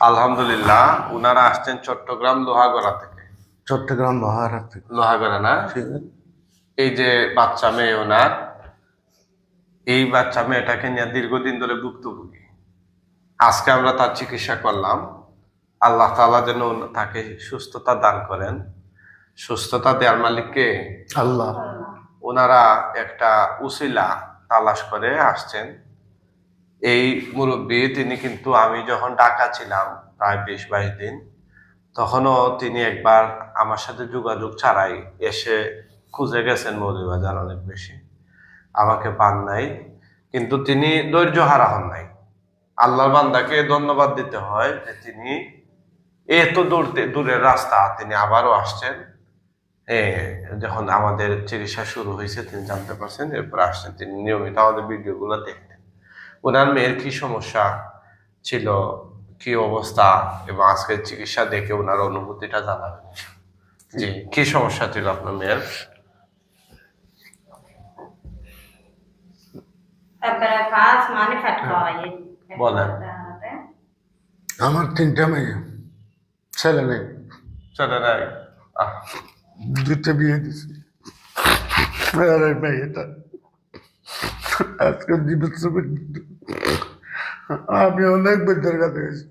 আলহামদুলিল্লাহ উনারা আসছেন চট্টগ্রাম লোহাগড়া থেকে। চট্টগ্রাম মহারাত থেকে। লোহাগড়া না? এই যে বাচ্চা মেয়ে ওনার এই বাচ্চা মেয়েটাকে নিয়ে দীর্ঘদিন ধরে ভুক্তভোগী। আজকে আমরা তার চিকিৎসা করলাম। আল্লাহ তাআলা যেন তাকে সুস্থতা দান করেন। সুস্থতা দেওয়ার মালিককে আল্লাহ। ওনারা একটা উসিলা তালাশ করে আসছেন। এই মুরব্বী, তিনি কিন্তু আমি যখন ঢাকা ছিলাম প্রায় বিশ বাইশ দিন, তখনও তিনি একবার আমার সাথে যোগাযোগ ছাড়াই এসে খুঁজে গেছেন মৌলভীবাজার অনেক বেশি। আমাকে পান নাই, কিন্তু তিনি ধৈর্য হারা হন নাই। আল্লাহর বান্দাকে ধন্যবাদ দিতে হয় যে তিনি এত দূর দূরের রাস্তা তিনি আবারও আসছেন। যখন আমাদের চিকিৎসা শুরু হয়েছে, তিনি জানতে পারছেন, এরপর আসছেন। তিনি নিয়মিত আমাদের ভিডিওগুলো দেখতেন। ওনার মেয়ের কি সমস্যা ছিল? কি অবস্থা? এবং আজকের চিকিৎসা দেখে ওনার অনুভূতিটা জানাবেন। জি কি সমস্যা ছিল আপনার মেয়ের? মানে বলেন। আমার তিনটা মেয়ে ছেলে নেই। চলে নাই? বিয়ে দিছি আর মেয়েটা। আজকে দিবস আমি অনেক বৈদ্যের কাছে গেছি।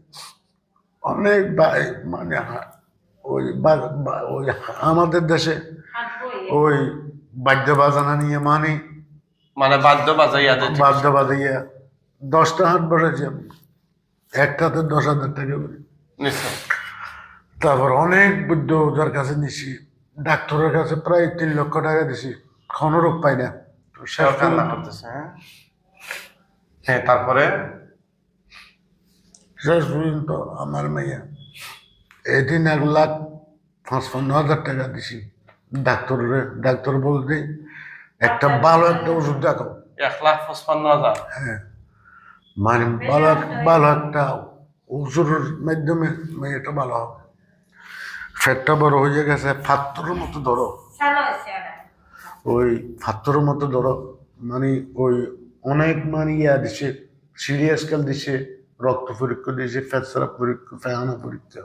অনেক ভাই মানে ওই ওই আমাদের দেশে ওই বাদ্য বাজানা নিয়ে মানে মানে বাদ্য বাজাইয়া বাদ্য বাজাইয়া দশটা হাট বসেছে। একটাতে দশ হাজার টাকা করে। নিশ্চয়। তারপর অনেক বুদ্ধ ওদের কাছে নিছি। ডাক্তারের কাছে প্রায় তিন লক্ষ টাকা দিছি। কোনো রোগ পাই না। কান্না করতেছে হ্যাঁ? হ্যাঁ তারপরে? শেষ পর্যন্ত আমার মেয়ে এদিন এক লাখ পাঁচপান্ন হাজার টাকা দিছি। ডাক্তারের ডাক্তার বলতে একটা ভালো একটা ওষুধ দেখো। এক লাখ পঁচপান্ন হাজার? হ্যাঁ। মানে ভালো ভালো একটা ওষুধের মাধ্যমে মেয়েটা ভালো হবে। ফ্যাটটা বড় হয়ে গেছে ফাত্তরের মতো ধরো। ওই ফাত্তরের মতো ধরো মানে ওই অনেক মানে ইয়া দিছে সিরিয়াস কাল দিছে, রক্ত পরীক্ষা দিছে ফ্যাসরা পরীক্ষা, ফেহানা পরীক্ষা,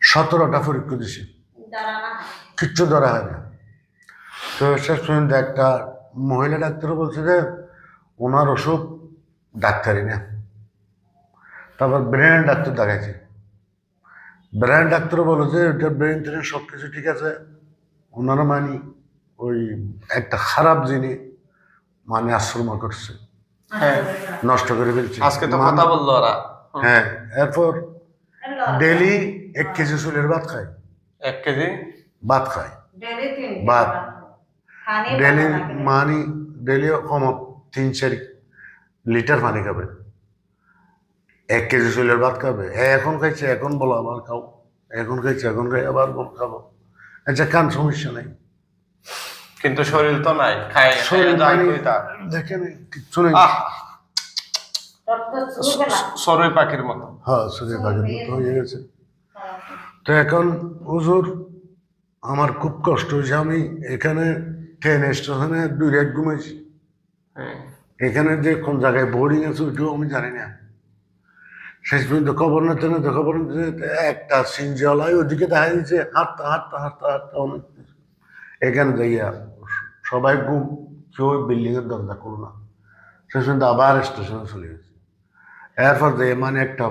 সতেরোটা পরীক্ষা দিছে। কিচ্ছু ধরা হয় না। তো শেষ পর্যন্ত একটা মহিলা ডাক্তার বলছে যে, ওনার অসুখ ডাক্তারি না। তারপর ব্রেন ডাক্তার দেখাইছে। ব্রেন ডাক্তার বলেছে ওটা ব্রেন ট্রেন সব কিছু ঠিক আছে ওনারা মানি। ওই একটা খারাপ জিনিস মানে আশ্রম করছে। হ্যাঁ। নষ্ট করে ফেলছে। আজকে তো মানে- কথা বলল ওরা। হ্যাঁ এরপর ডেলি এক কেজি চুলের ভাত খায়। এক কেজি? ভাত খায়। ভাত। ডেলি মানি ডেলি কম তিন চার লিটার পানি খাবে। এক কেজি চুলের ভাত খাবে। এ এখন খাইছে এখন বলো আবার খাও। এখন খাইছে এখন খাই আবার বল খাব। আচ্ছা কান সমস্যা নেই। কিন্তু শরীর তো নাই খায় শরীর যায় মানে দেখেন কিচ্ছু নেই সরই পাখির মতো। হ্যাঁ শরীর বাগের মতো হয়ে গেছে। তো এখন হুজুর আমার খুব কষ্ট হয়েছে আমি এখানে ট্রেন স্টেশনে দুই রাত ঘুমাইছি। হ্যাঁ। এখানে যে কোন জায়গায় বোর্ডিং আছে ওইটাও আমি জানি না। শেষ পর্যন্ত খবর নিতে নিতে খবর একটা সিনজলাই ওদিকে দেখা দিচ্ছে হাঁটতে হাঁটতে হাঁটতে হাঁটতে অনেক। এখানে যাইয়া সবাই ঘুম কেউ বিল্ডিং এর দরজা করল না। শেষ পর্যন্ত আবার স্টেশনে চলে গেছে। এরপর যে মানে একটা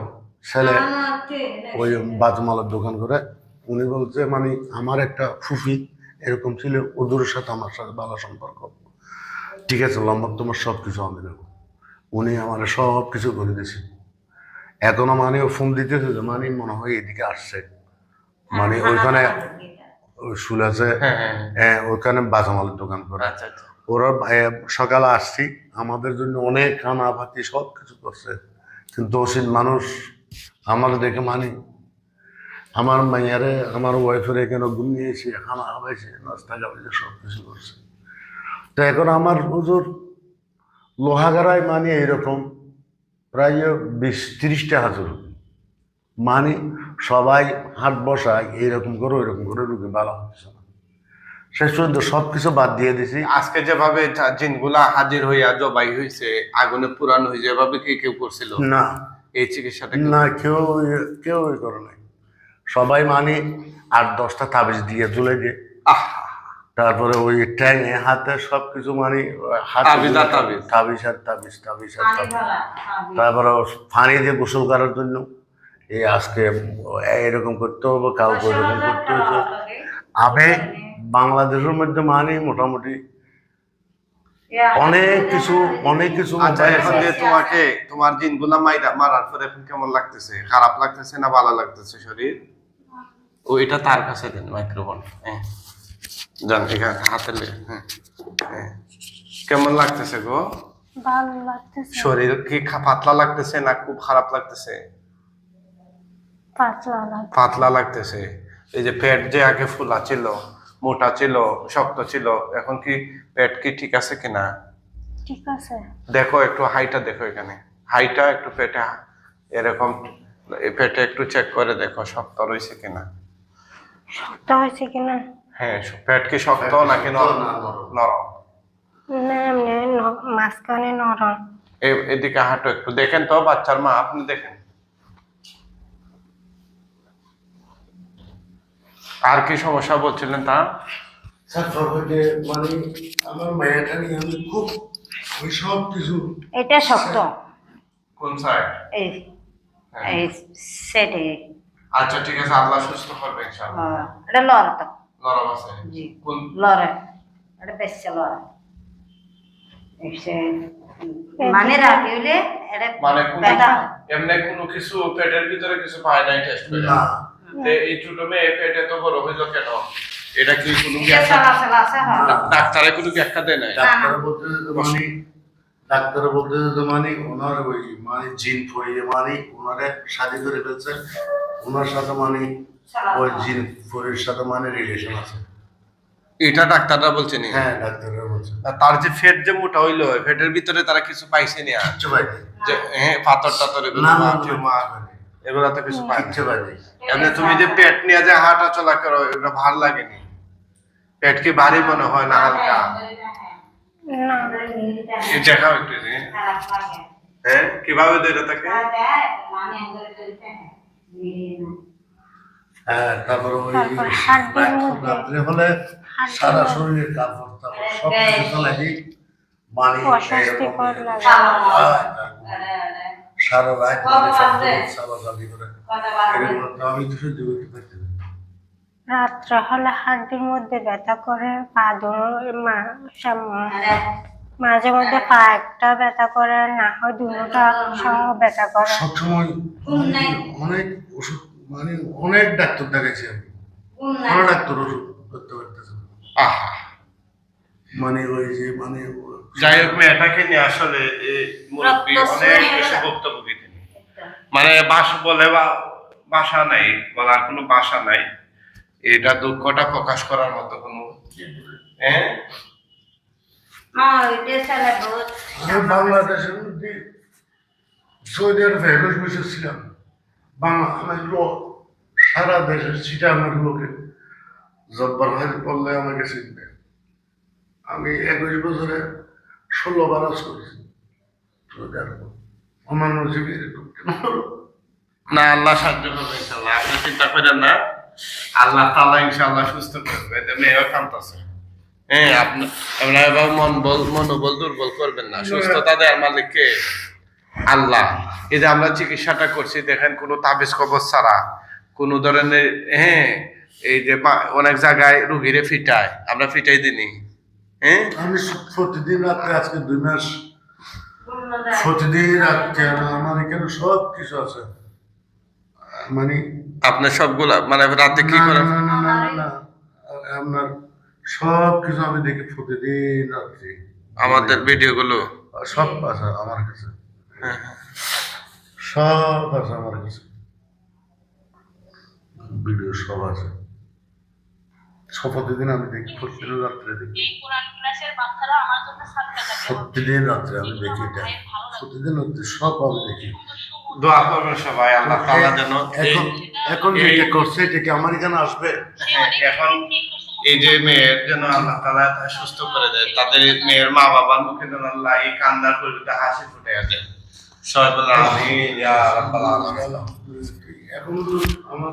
ছেলে ওই বাজমালার দোকান করে উনি বলছে মানে আমার একটা ফুফি এরকম ছিল ওদের সাথে আমার সাথে ভালো সম্পর্ক। ঠিক আছে লম্বা তোমার সব কিছু আমি নেব। উনি আমার সব কিছু করে দিয়েছে। এখনও মানে ও ফোন দিতেছে যে মানে মনে হয় এদিকে আসছে। মানে ওইখানে শুল আছে। হ্যাঁ হ্যাঁ হ্যাঁ। ওইখানে বাজামালের দোকান করে আচ্ছা আচ্ছা। ওরা সকালে আসছি। আমাদের জন্য অনেক খানা ভাতি সব কিছু করছে। কিন্তু ওসিন মানুষ আমার দেখে মানি আমার মাইয়ারে আমার ওয়াইফের এখানে ঘুমিয়েছে খানা খাওয়াইছে নাস্তা খাওয়াইছে সব কিছু করছে। তো এখন আমার হুজুর লোহাগাড়ায় মানে এইরকম প্রায় বিশ তিরিশটা হাজার। মানে সবাই হাট বসায় এইরকম করে ওইরকম করে রুগী ভালো হচ্ছে না। শেষ পর্যন্ত সব কিছু বাদ দিয়ে দিছি। আজকে যেভাবে যা- জিনগুলা হাজির হইয়া জবাই হয়েছে আগুনে পুরানো হয়েছে এভাবে কি কেউ করছিল? না। এই চিকিৎসাটা না কেউ কেউ এ করে নাই। সবাই মানে আট দশটা তাবিজ দিয়ে তুলে দিয়ে। তারপরে ওই ট্যাঙে হাতে সব কিছু মানে হাতে তাবিজ আর তাবিজ। তাবিজ আর তাবিজ তাবিজ আর তাবিজ। তারপরে পানি দিয়ে গোসল করার জন্য এই আজকে এরকম করতে হবে কাউকে এরকম করতে হবে আমি বাংলাদেশের মধ্যে মানি মোটামুটি অনেক কিছু অনেক কিছু আচ্ছা যে তোমাকে তোমার জিনগুলা মাইরা মারার পরে এখন কেমন লাগতেছে? খারাপ লাগতেছে না ভালো লাগতেছে শরীর? ও এটা তার কাছে দেন মাইক্রোফোন হ্যাঁ। যান এখানে হাতে লে হ্যাঁ হ্যাঁ। কেমন লাগতেছে গো? ভালো লাগতেছে। শরীর কি পাতলা লাগতেছে না খুব খারাপ লাগতেছে? পাতলা পাতলা লাগতেছে। এই যে পেট যে আগে ফুলা ছিল মোটা ছিল শক্ত ছিল এখন কি পেট কি ঠিক আছে কিনা? ঠিক আছে। দেখো একটু হাইটা দেখো এখানে। হাইটা একটু পেটে এরকম পেটে একটু চেক করে দেখো শক্ত রয়েছে কিনা। শক্ত হয়েছে কিনা? হ্যাঁ পেট কি শক্ত নাকি নরম? নরম? না এমনি মাঝখানে নরম। এদিকে হাঁটো একটু। দেখেন তো বাচ্চার মা আপনি দেখেন। আর কি সমস্যা বলছিলেন তা? যে মানে আমার মেয়েটা নিয়ে আমি খুব সব কিছু এটা শক্ত। কোন সাইড এই এই সেটে আচ্ছা ঠিক আছে আল্লাহ সুস্থ করবে ইনশাআল্লাহ। এটা লড় তো। নরম আছে। জি। কোন? লড়ে। এটা বেশি লড়ে। মানে রাতে হইলে এটা মানে এমনি কোনো কিছু পেটের ভিতরে কিছু পায় নাই টেস্ট করে? না। তে এই ছোট মেয়ে পেটে বড় হইল কেন? এটা কি কোনো এটা ব্যাখ্যা? চলাচল আছে হ্যাঁ ডা- ডাক্তারে কোনো ব্যাখ্যা দেয় নাই? ডাক্তার বলতে মানে ডাক্তার বলতে মানে ওনার ওই মানে জিন ফরিয়ে মানে ওনারে শাদি করে ফেলছে ওনার সাথে মানে ওই জিন ফরির সাথে মানে রিলেশন আছে। এটা ডাক্তাররা বলছে নি হ্যাঁ ডাক্তাররা বলছে। আর তার যে ফেট যে মোটা হইল ফেটের ভিতরে তারা কিছু পাইছে নি আর কিচ্ছু হ্যাঁ পাথর টাথর এগুলো না না টিউমার এগুলো তো কিছু কিচ্ছু পাই এমনি তুমি যে পেট নিয়ে যে হাঁটা চলা করো এটা ভালো লাগেনি। পেট কি ভারী মনে হয় না হালকা? দেখাও একটু হ্যাঁ কীভাবে ধরে থাকে? হ্যাঁ তারপরে ওই রাত্রে হলে সারা শরীরে কাপড় সব কিছু মানে সারা রাত সব কিছু চালাচালি করে। আমি তো সহ্য করতে পারছি না রাত্রে হলে হাড্ডির মধ্যে ব্যথা করে পা মা- মাঝে মধ্যে পা একটা ব্যথা করে না হয় দুটা সব ব্যথা করে। সবসময় অনেক ওষুধ মানে অনেক ডাক্তার দেখাইছি আমি। কোনো ডাক্তার ওষুধ করতে পারতেছে মানে ওই যে মানে যাই হোক মেয়েটাকে নিয়ে আসলে মুরব্বী অনেক বেশি ভুক্তভোগী তিনি। মানে বাস বলে বা বাসা নাই বলার কোনো বাসা নাই। এটা দুঃখটা প্রকাশ করার মতো কোনো হ্যাঁ আমি বাংলাদেশের মধ্যে সৌদি আরবে একুশ বছর ছিলাম। বাংলা আমার লোক সারা দেশের সিটা আমার লোকে জব্বার ভাই বললে আমাকে চিনবে। আমি একুশ বছরে ষোলো বারাস করেছি এরকম কেন হলো? না, আল্লাহ সাহায্য করবে ইনশাল্লাহ আপনি চিন্তা করেন না। আল্লাহ তালা ইনশাল্লাহ সুস্থ করবে। এতে মেয়েও কান্তাছে হ্যাঁ আপনার এবার মন বল, মনোবল দুর্বল করবেন না। সুস্থতা দেওয়ার মালিক কে? আল্লাহ। এই যে আমরা চিকিৎসাটা করছি, দেখেন কোনো তাবিজ কবজ ছাড়া। কোনো ধরনের হ্যাঁ এই যে অনেক জায়গায় রুগীরে ফিটায়। আমরা ফিটাই দিনি হ্যাঁ? আমি প্রতিদিন রাত্রে আজকে দুই মাস প্রতিদিন রাত্রে আমার এখানে সব কিছু আছে। মানে আপনার সবগুলা মানে রাতে কি না, করে? না, না, না, না, না। আপনার সব কিছু আমি দেখি প্রতিদিন রাত্রি। আমাদের ভিডিওগুলো? সব আছে আমার কাছে। সব আছে আমার কাছে। ভিডিও সব আছে। প্রতিদিন আমি দেখি প্রতিদিন রাত্রে দেখি। এই কোরআন ক্লাসের বাচ্চারা আমার জন্য সাতটা যাবে প্রতিদিন রাত্রে আমি দেখি এটা। প্রতিদিন সব আমি দেখি। দোয়া করবেন সবাই আল্লাহ তাআলা যেন এখন এখন যেটা করছে এটা কি আমার এখানে আসবে? হ্যাঁ, এখন এই যে মেয়ের যেন আল্লাহ তাআলা সুস্থ করে দেয় তাদের মেয়ের মা বাবার মুখে যেন আল্লাহ এই কান্নার পরিবর্তে হাসি ফুটে দেয় সবাই বলে আমিন ইয়া রাব্বাল আলামিন। এখন আমার